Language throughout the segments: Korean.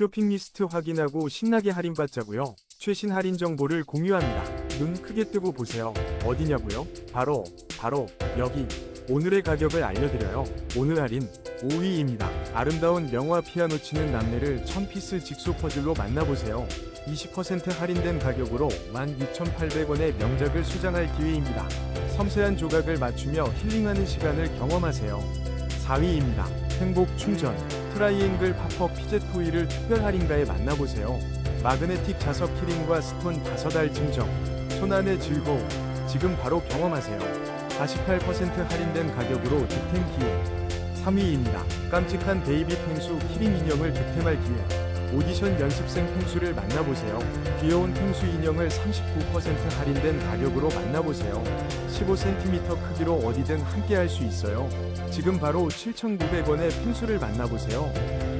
쇼핑 리스트 확인하고 신나게 할인받자고요. 최신 할인 정보를 공유합니다. 눈 크게 뜨고 보세요. 어디냐고요? 바로 바로 여기. 오늘의 가격을 알려드려요. 오늘 할인 5위입니다. 아름다운 명화 피아노 치는 남매를 1000피스 직소 퍼즐로 만나보세요. 20% 할인된 가격으로 16,800원의 명작을 수장할 기회입니다. 섬세한 조각을 맞추며 힐링하는 시간을 경험하세요. 4위입니다. 행복 충전 트라이앵글 팝업 피젯 토이를 특별 할인가에 만나보세요. 마그네틱 자석 키링과 스톤 5알 증정 손안의 즐거움 지금 바로 경험하세요. 48% 할인된 가격으로 득템 기회 3위입니다. 깜찍한 베이비 펭수 키링 인형을 득템할 기회 오디션 연습생 펭수를 만나보세요. 귀여운 펭수 인형을 39% 할인된 가격으로 만나보세요. 15cm 크기로 어디든 함께 할 수 있어요. 지금 바로 7,900원의 펭수를 만나보세요.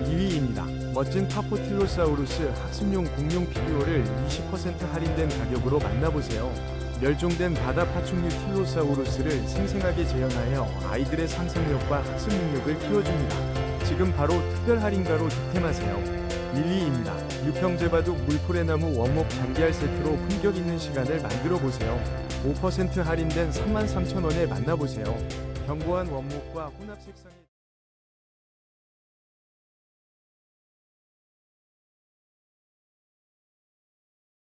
2위입니다. 멋진 파포틸로사우루스 학습용 공룡 피규어를 20% 할인된 가격으로 만나보세요. 멸종된 바다 파충류 틸로사우루스를 생생하게 재현하여 아이들의 상상력과 학습 능력을 키워줍니다. 지금 바로 특별 할인가로 득템하세요. 1위입니다. 육형제바둑 물풀의나무 원목 장기알 세트로 품격 있는 시간을 만들어 보세요. 5% 할인된 33,000원에 만나보세요. 견고한 원목과 혼합 색상의